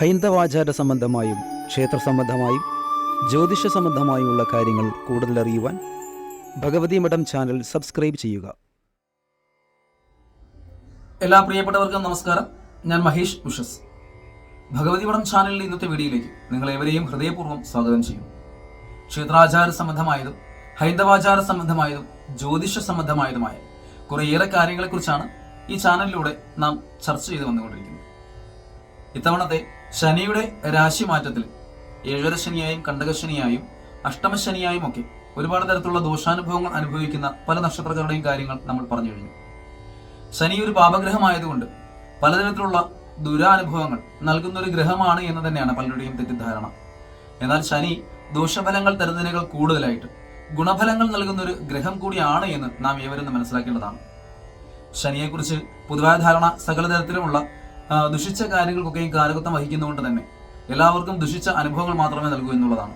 ഹൈന്ദവാചാര സംബന്ധമായും ക്ഷേത്ര സംബന്ധമായും ജ്യോതിഷ സംബന്ധമായുമുള്ള കാര്യങ്ങൾ കൂടുതൽ അറിയുവാൻ ഭഗവതി മഠം ചാനൽ സബ്സ്ക്രൈബ് ചെയ്യുക. എല്ലാ പ്രിയപ്പെട്ടവർക്കും നമസ്കാരം. ഞാൻ മഹേഷ് ഉഷസ്. ഭഗവതി മഠം ചാനലിലെ ഇന്നത്തെ വീഡിയോയിലേക്ക് നിങ്ങൾ ഏവരെയും ഹൃദയപൂർവം സ്വാഗതം ചെയ്യും ക്ഷേത്രാചാര സംബന്ധമായതും ഹൈന്ദവാചാര സംബന്ധമായതും ജ്യോതിഷ സംബന്ധമായതുമായ കുറേയേറെ കാര്യങ്ങളെക്കുറിച്ചാണ് ഈ ചാനലിലൂടെ നാം ചർച്ച ചെയ്തു വന്നുകൊണ്ടിരിക്കുന്നത്. ഇത്തവണത്തെ ശനിയുടെ രാശി മാറ്റത്തിൽ ഏഴര ശനിയായും കണ്ടകശനിയായും അഷ്ടമശനിയായും ഒക്കെ ഒരുപാട് തരത്തിലുള്ള ദോഷാനുഭവങ്ങൾ അനുഭവിക്കുന്ന പല നക്ഷത്രക്കാരുടെയും കാര്യങ്ങൾ നമ്മൾ പറഞ്ഞു കഴിഞ്ഞു. ശനി ഒരു പാപഗ്രഹമായതുകൊണ്ട് പലതരത്തിലുള്ള ദുരാനുഭവങ്ങൾ നൽകുന്ന ഒരു ഗ്രഹമാണ് എന്ന് തന്നെയാണ് പലരുടെയും തെറ്റിദ്ധാരണ. എന്നാൽ ശനി ദോഷഫലങ്ങൾ തരുന്നതിനേക്കാൾ കൂടുതലായിട്ട് ഗുണഫലങ്ങൾ നൽകുന്ന ഒരു ഗ്രഹം കൂടിയാണ് എന്ന് നാം ഏവരും മനസ്സിലാക്കേണ്ടതാണ്. ശനിയെക്കുറിച്ച് പൊതുവായ ധാരണ സകല തരത്തിലുമുള്ള ദുഷിച്ച കാര്യങ്ങൾക്കൊക്കെയും കാലകത്വം വഹിക്കുന്നതുകൊണ്ട് തന്നെ എല്ലാവർക്കും ദുഷിച്ച അനുഭവങ്ങൾ മാത്രമേ നൽകൂ എന്നുള്ളതാണ്.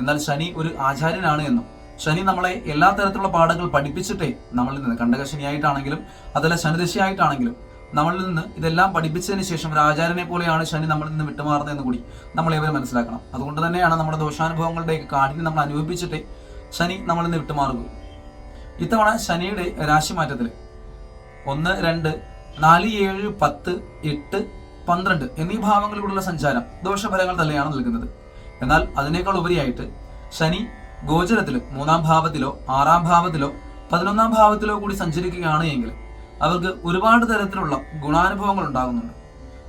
എന്നാൽ ശനി ഒരു ആചാര്യനാണ് എന്നും ശനി നമ്മളെ എല്ലാ തരത്തിലുള്ള പാഠങ്ങൾ പഠിപ്പിച്ചിട്ടേ നമ്മളിൽ നിന്ന് കണ്ടകശനിയായിട്ടാണെങ്കിലും അതല്ല ശനിദശയായിട്ടാണെങ്കിലും നമ്മളിൽ നിന്ന് ഇതെല്ലാം പഠിപ്പിച്ചതിന് ശേഷം ഒരു ആചാര്യനെ പോലെയാണ് ശനി നമ്മളിൽ നിന്ന് വിട്ടുമാറുന്നതെന്ന് കൂടി നമ്മൾ ഏവരും മനസ്സിലാക്കണം. അതുകൊണ്ട് തന്നെയാണ് നമ്മുടെ ദോഷാനുഭവങ്ങളുടെ കാഠിന്യം നമ്മൾ അനുഭവിച്ചിട്ടേ ശനി നമ്മളിൽ നിന്ന് വിട്ടുമാറുക ഇത്തവണ ശനിയുടെ രാശിമാറ്റത്തിൽ ഒന്ന് രണ്ട് നാല് ഏഴ് പത്ത് എട്ട് പന്ത്രണ്ട് എന്നീ ഭാവങ്ങളിലൂടെയുള്ള സഞ്ചാരം ദോഷഫലങ്ങൾ തന്നെയാണ് നൽകുന്നത്. എന്നാൽ അതിനേക്കാൾ ഉപരിയായിട്ട് ശനി ഗോചരത്തിൽ മൂന്നാം ഭാവത്തിലോ ആറാം ഭാവത്തിലോ പതിനൊന്നാം ഭാവത്തിലോ കൂടി സഞ്ചരിക്കുകയാണ് എങ്കിൽ അവർക്ക് ഒരുപാട് തരത്തിലുള്ള ഗുണാനുഭവങ്ങൾ ഉണ്ടാകുന്നുണ്ട്.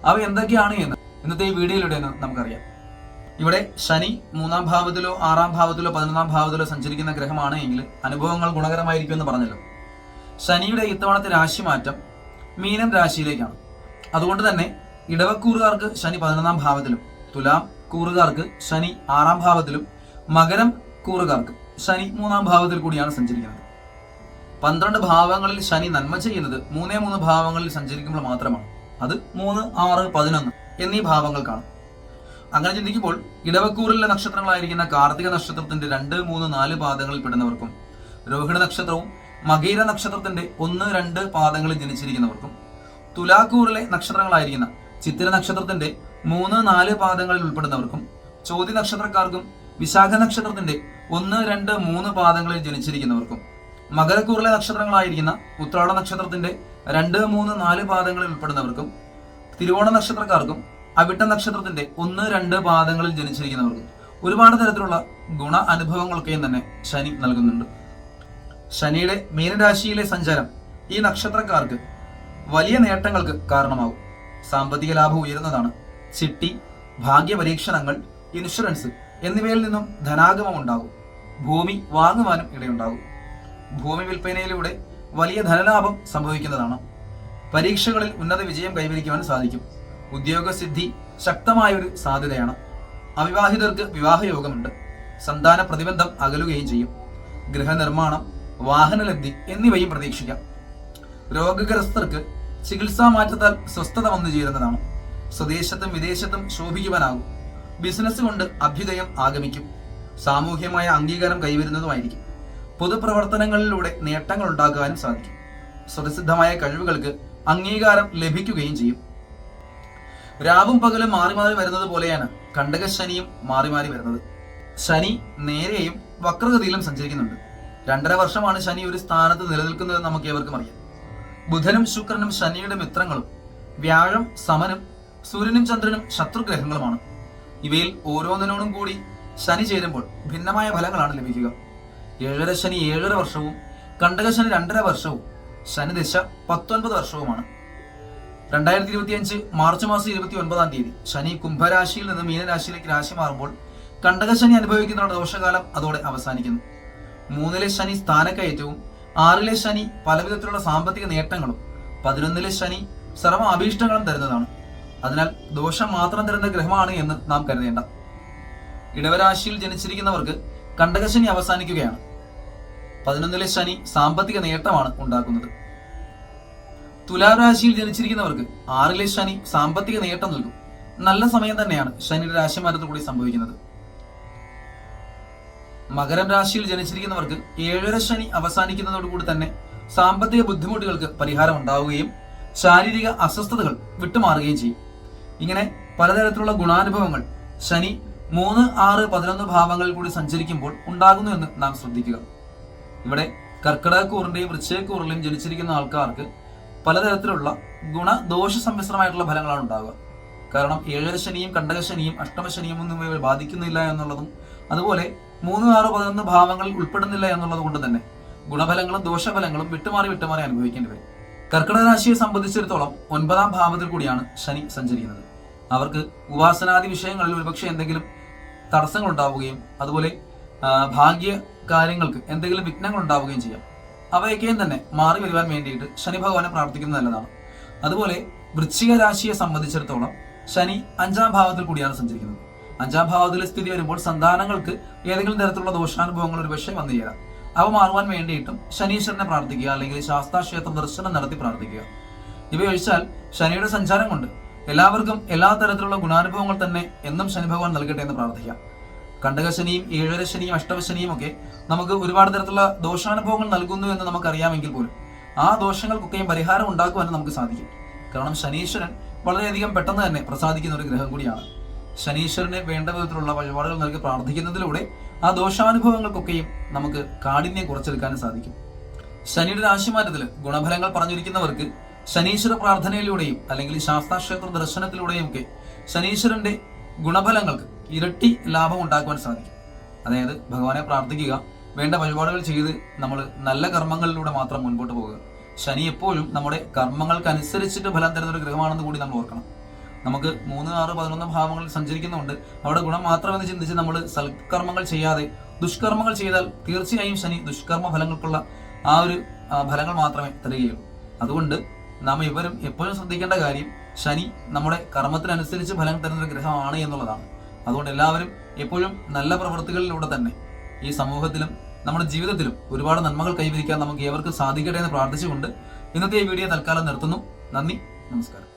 അവ എന്തൊക്കെയാണ് എന്ന് ഇന്നത്തെ ഈ വീഡിയോയിലൂടെ നമുക്കറിയാം. ഇവിടെ ശനി മൂന്നാം ഭാവത്തിലോ ആറാം ഭാവത്തിലോ പതിനൊന്നാം ഭാവത്തിലോ സഞ്ചരിക്കുന്ന ഗ്രഹമാണ് എങ്കിൽ അനുഭവങ്ങൾ ഗുണകരമായിരിക്കും എന്ന് പറഞ്ഞല്ലോ. ശനിയുടെ ഇത്തവണത്തെ രാശിമാറ്റം മീനം രാശിയിലേക്കാണ്. അതുകൊണ്ട് തന്നെ ഇടവക്കൂറുകാർക്ക് ശനി പതിനൊന്നാം ഭാവത്തിലും തുലാം കൂറുകാർക്ക് ശനി ആറാം ഭാവത്തിലും മകരം കൂറുകാർക്ക് ശനി മൂന്നാം ഭാവത്തിൽ കൂടിയാണ് സഞ്ചരിക്കുന്നത്. പന്ത്രണ്ട് ഭാവങ്ങളിൽ ശനി നന്മ ചെയ്യുന്നത് മൂന്നേ മൂന്ന് ഭാവങ്ങളിൽ സഞ്ചരിക്കുമ്പോൾ മാത്രമാണ്. അത് മൂന്ന് ആറ് പതിനൊന്ന് എന്നീ ഭാവങ്ങൾക്കാണ്. അങ്ങനെ ചിന്തിക്കുമ്പോൾ ഇടവക്കൂറിലെ നക്ഷത്രങ്ങളായിരിക്കുന്ന കാർത്തിക നക്ഷത്രത്തിന്റെ രണ്ട് മൂന്ന് നാല് പാദങ്ങളിൽ പെടുന്നവർക്കും രോഹിണി നക്ഷത്രവും മകീര നക്ഷത്രത്തിന്റെ ഒന്ന് രണ്ട് പാദങ്ങളിൽ ജനിച്ചിരിക്കുന്നവർക്കും തുലാക്കൂറിലെ നക്ഷത്രങ്ങളായിരിക്കുന്ന ചിത്തിര നക്ഷത്രത്തിന്റെ മൂന്ന് നാല് പാദങ്ങളിൽ ഉൾപ്പെടുന്നവർക്കും ചോതി നക്ഷത്രക്കാർക്കും വിശാഖ നക്ഷത്രത്തിന്റെ ഒന്ന് രണ്ട് മൂന്ന് പാദങ്ങളിൽ ജനിച്ചിരിക്കുന്നവർക്കും മകരക്കൂറിലെ നക്ഷത്രങ്ങളായിരിക്കുന്ന ഉത്രാട നക്ഷത്രത്തിന്റെ രണ്ട് മൂന്ന് നാല് പാദങ്ങളിൽ ഉൾപ്പെടുന്നവർക്കും തിരുവോണ നക്ഷത്രക്കാർക്കും അവിട്ട നക്ഷത്രത്തിന്റെ ഒന്ന് രണ്ട് പാദങ്ങളിൽ ജനിച്ചിരിക്കുന്നവർക്കും ഒരുപാട് തരത്തിലുള്ള ഗുണ അനുഭവങ്ങളൊക്കെയും തന്നെ ശനി നൽകുന്നുണ്ട്. ശനിയുടെ മീനരാശിയിലെ സഞ്ചാരം ഈ നക്ഷത്രക്കാർക്ക് വലിയ നേട്ടങ്ങൾക്ക് കാരണമാകും. സാമ്പത്തിക ലാഭം ഉയരുന്നതാണ്. ചിട്ടി ഭാഗ്യപരീക്ഷണങ്ങൾ ഇൻഷുറൻസ് എന്നിവയിൽ നിന്നും ധനാഗമം ഉണ്ടാകും. ഭൂമി വാങ്ങുവാനും ഇടയുണ്ടാകും. ഭൂമി വിൽപ്പനയിലൂടെ വലിയ ധനലാഭം സംഭവിക്കുന്നതാണ്. പരീക്ഷകളിൽ ഉന്നത വിജയം കൈവരിക്കുവാൻ സാധിക്കും. ഉദ്യോഗസിദ്ധി ശക്തമായൊരു സാധ്യതയാണ്. അവിവാഹിതർക്ക് വിവാഹയോഗമുണ്ട് സന്താന പ്രതിബന്ധം അകലുകയും ചെയ്യും. ഗൃഹനിർമ്മാണം വാഹനലബ്ധി എന്നിവയും പ്രതീക്ഷിക്കാം. രോഗഗ്രസ്തർക്ക് ചികിത്സാ മാറ്റത്താൽ സ്വസ്ഥത വന്നു ചേരുന്നതാണ്. സ്വദേശത്തും വിദേശത്തും ശോഭിക്കുവാനാകും. ബിസിനസ് കൊണ്ട് അഭ്യുദയം ആഗമിക്കും. സാമൂഹ്യമായ അംഗീകാരം കൈവരുന്നതുമായിരിക്കും. പൊതുപ്രവർത്തനങ്ങളിലൂടെ നേട്ടങ്ങൾ ഉണ്ടാക്കുവാനും സാധിക്കും. സ്വതസിദ്ധമായ കഴിവുകൾക്ക് അംഗീകാരം ലഭിക്കുകയും ചെയ്യും. രാവും പകലും മാറി മാറി വരുന്നത് പോലെയാണ് കണ്ടക ശനിയും മാറി മാറി വരുന്നത്. ശനി നേരെയും വക്രഗതിയിലും സഞ്ചരിക്കുന്നുണ്ട്. രണ്ടര വർഷമാണ് ശനി ഒരു സ്ഥാനത്ത് നിലനിൽക്കുന്നത് നമുക്ക് ഏവർക്കും അറിയാം. ബുധനും ശുക്രനും ശനിയുടെ മിത്രങ്ങളും വ്യാഴം സമനും സൂര്യനും ചന്ദ്രനും ശത്രുഗ്രഹങ്ങളുമാണ്. ഇവയിൽ ഓരോന്നിനോടും കൂടി ശനി ചേരുമ്പോൾ ഭിന്നമായ ഫലങ്ങളാണ് ലഭിക്കുക. ഏഴര ശനി ഏഴര വർഷവും കണ്ടക ശനി രണ്ടര വർഷവും ശനിദശ പത്തൊൻപത് വർഷവുമാണ്. രണ്ടായിരത്തി ഇരുപത്തി അഞ്ച് മാർച്ച് മാസം ഇരുപത്തി ഒൻപതാം തീയതി ശനി കുംഭരാശിയിൽ നിന്ന് മീനരാശിയിലേക്ക് രാശി മാറുമ്പോൾ കണ്ടകശനി അനുഭവിക്കുന്ന ദോഷകാലം അതോടെ അവസാനിക്കുന്നു. മൂന്നിലെ ശനി സ്ഥാനക്കയറ്റവും ആറിലെ ശനി പലവിധത്തിലുള്ള സാമ്പത്തിക നേട്ടങ്ങളും പതിനൊന്നിലെ ശനി സർവ അഭീഷ്ടങ്ങളും തരുന്നതാണ്. അതിനാൽ ദോഷം മാത്രം തരുന്ന ഗ്രഹമാണ് എന്ന് നാം കരുതേണ്ട. ഇടവരാശിയിൽ ജനിച്ചിരിക്കുന്നവർക്ക് കണ്ടകശനി അവസാനിക്കുകയാണ്. പതിനൊന്നിലെ ശനി സാമ്പത്തിക നേട്ടമാണ് ഉണ്ടാക്കുന്നത്. തുലാരാശിയിൽ ജനിച്ചിരിക്കുന്നവർക്ക് ആറിലെ ശനി സാമ്പത്തിക നേട്ടം നൽകും. നല്ല സമയം തന്നെയാണ് ശനിയുടെ രാശിമാറ്റത്തിൽ കൂടി സംഭവിക്കുന്നത്. മകരം രാശിയിൽ ജനിച്ചിരിക്കുന്നവർക്ക് ഏഴര ശനി അവസാനിക്കുന്നതോടുകൂടി തന്നെ സാമ്പത്തിക ബുദ്ധിമുട്ടുകൾക്ക് പരിഹാരം ഉണ്ടാവുകയും ശാരീരിക അസ്വസ്ഥതകൾ വിട്ടുമാറുകയും ചെയ്യും. ഇങ്ങനെ പലതരത്തിലുള്ള ഗുണാനുഭവങ്ങൾ ശനി മൂന്ന് ആറ് പതിനൊന്ന് ഭാവങ്ങളിൽ കൂടി സഞ്ചരിക്കുമ്പോൾ ഉണ്ടാകുന്നു എന്ന് നാം ശ്രദ്ധിക്കുക. ഇവിടെ കർക്കിടകക്കൂറിന്റെയും വൃശ്ചയക്കൂറിലെയും ജനിച്ചിരിക്കുന്ന ആൾക്കാർക്ക് പലതരത്തിലുള്ള ഗുണദോഷ സമ്മിശ്രമായിട്ടുള്ള ഫലങ്ങളാണ് ഉണ്ടാവുക. കാരണം ഏഴര ശനിയും കണ്ടകശനിയും അഷ്ടമശനിയും ഒന്നും ഇവർ ബാധിക്കുന്നില്ല എന്നുള്ളതും അതുപോലെ മൂന്ന് ആറ് പതിനൊന്ന് ഭാവങ്ങൾ ഉൾപ്പെടുന്നില്ല എന്നുള്ളത് കൊണ്ട് തന്നെ ഗുണഫലങ്ങളും ദോഷഫലങ്ങളും വിട്ടുമാറി വിട്ടുമാറി അനുഭവിക്കേണ്ടി വരും. കർക്കിടകരാശിയെ സംബന്ധിച്ചിടത്തോളം ഒൻപതാം ഭാവത്തിൽ കൂടിയാണ് ശനി സഞ്ചരിക്കുന്നത്. അവർക്ക് ഉപാസനാദി വിഷയങ്ങളിൽ ഒരുപക്ഷെ എന്തെങ്കിലും തടസ്സങ്ങൾ ഉണ്ടാവുകയും അതുപോലെ ഭാഗ്യ കാര്യങ്ങൾക്ക് എന്തെങ്കിലും വിഘ്നങ്ങൾ ഉണ്ടാവുകയും ചെയ്യാം. അവയൊക്കെയും തന്നെ മാറി വരുവാൻ വേണ്ടിയിട്ട് ശനി ഭഗവാനെ പ്രാർത്ഥിക്കുന്നത് നല്ലതാണ്. അതുപോലെ വൃശ്ചിക രാശിയെ സംബന്ധിച്ചിടത്തോളം ശനി അഞ്ചാം ഭാവത്തിൽ കൂടിയാണ് സഞ്ചരിക്കുന്നത്. അഞ്ചാം ഭാവത്തിൽ സ്ഥിതി വരുമ്പോൾ സന്താനങ്ങൾക്ക് ഏതെങ്കിലും തരത്തിലുള്ള ദോഷാനുഭവങ്ങൾ ഒരു വന്നു ചേരാം. അവ മാറുവാൻ വേണ്ടിയിട്ടും ശനീശ്വരനെ പ്രാർത്ഥിക്കുക അല്ലെങ്കിൽ ശാസ്താക്ഷേത്ര ദർശനം നടത്തി പ്രാർത്ഥിക്കുക. ഇവയൊഴിച്ചാൽ ശനിയുടെ സഞ്ചാരം കൊണ്ട് എല്ലാവർക്കും എല്ലാ തരത്തിലുള്ള ഗുണാനുഭവങ്ങൾ തന്നെ എന്നും ശനി ഭഗവാൻ നൽകട്ടെ എന്ന് പ്രാർത്ഥിക്കാം. കണ്ടകശനിയും ഏഴര ശനിയും അഷ്ടമശനിയും ഒക്കെ നമുക്ക് ഒരുപാട് തരത്തിലുള്ള ദോഷാനുഭവങ്ങൾ നൽകുന്നു എന്ന് നമുക്കറിയാമെങ്കിൽ പോലും ആ ദോഷങ്ങൾക്കൊക്കെയും പരിഹാരം ഉണ്ടാക്കുവാനും നമുക്ക് സാധിക്കും. കാരണം ശനീശ്വരൻ വളരെയധികം പെട്ടെന്ന് തന്നെ പ്രസാദിക്കുന്ന ഒരു ഗ്രഹം കൂടിയാണ്. ശനീശ്വരനെ വേണ്ട വിധത്തിലുള്ള വഴിപാടുകൾ നൽകി പ്രാർത്ഥിക്കുന്നതിലൂടെ ആ ദോഷാനുഭവങ്ങൾക്കൊക്കെയും നമുക്ക് കാഠിന്യം കുറച്ചെടുക്കാനും സാധിക്കും. ശനിയുടെ രാശിമാറ്റത്തിൽ ഗുണഫലങ്ങൾ പറഞ്ഞിരിക്കുന്നവർക്ക് ശനീശ്വര പ്രാർത്ഥനയിലൂടെയും അല്ലെങ്കിൽ ശാസ്താക്ഷേത്ര ദർശനത്തിലൂടെയും ഒക്കെ ശനീശ്വരന്റെ ഗുണഫലങ്ങൾക്ക് ഇരട്ടി ലാഭം ഉണ്ടാക്കുവാൻ സാധിക്കും. അതായത് ഭഗവാനെ പ്രാർത്ഥിക്കുക വേണ്ട വഴിപാടുകൾ ചെയ്ത് നമ്മൾ നല്ല കർമ്മങ്ങളിലൂടെ മാത്രം മുൻപോട്ട് പോകുക ശനി എപ്പോഴും നമ്മുടെ കർമ്മങ്ങൾക്കനുസരിച്ചിട്ട് ഫലം തരുന്ന ഒരു ഗ്രഹമാണെന്ന് കൂടി നമ്മൾ ഓർക്കണം. നമുക്ക് മൂന്ന് ആറ് പതിനൊന്ന് ഭാവങ്ങളിൽ സഞ്ചരിക്കുന്നുണ്ട്. അവിടെ ഗുണം മാത്രമെന്ന് ചിന്തിച്ച് നമ്മൾ സൽക്കർമ്മങ്ങൾ ചെയ്യാതെ ദുഷ്കർമ്മങ്ങൾ ചെയ്താൽ തീർച്ചയായും ശനി ദുഷ്കർമ്മ ഫലങ്ങൾക്കുള്ള ആ ഒരു ഫലങ്ങൾ മാത്രമേ തരികയുള്ളൂ. അതുകൊണ്ട് നാം ഇവരും എപ്പോഴും ശ്രദ്ധിക്കേണ്ട കാര്യം ശനി നമ്മുടെ കർമ്മത്തിനനുസരിച്ച് ഫലം തരുന്ന ഒരു ഗ്രഹമാണ് എന്നുള്ളതാണ്. അതുകൊണ്ട് എല്ലാവരും എപ്പോഴും നല്ല പ്രവൃത്തികളിലൂടെ തന്നെ ഈ സമൂഹത്തിലും നമ്മുടെ ജീവിതത്തിലും ഒരുപാട് നന്മകൾ കൈവരിക്കാൻ നമുക്ക് ഏവർക്കും സാധിക്കട്ടെ എന്ന് പ്രാർത്ഥിച്ചുകൊണ്ട് ഇന്നത്തെ ഈ വീഡിയോ തൽക്കാലം നിർത്തുന്നു. നന്ദി നമസ്കാരം.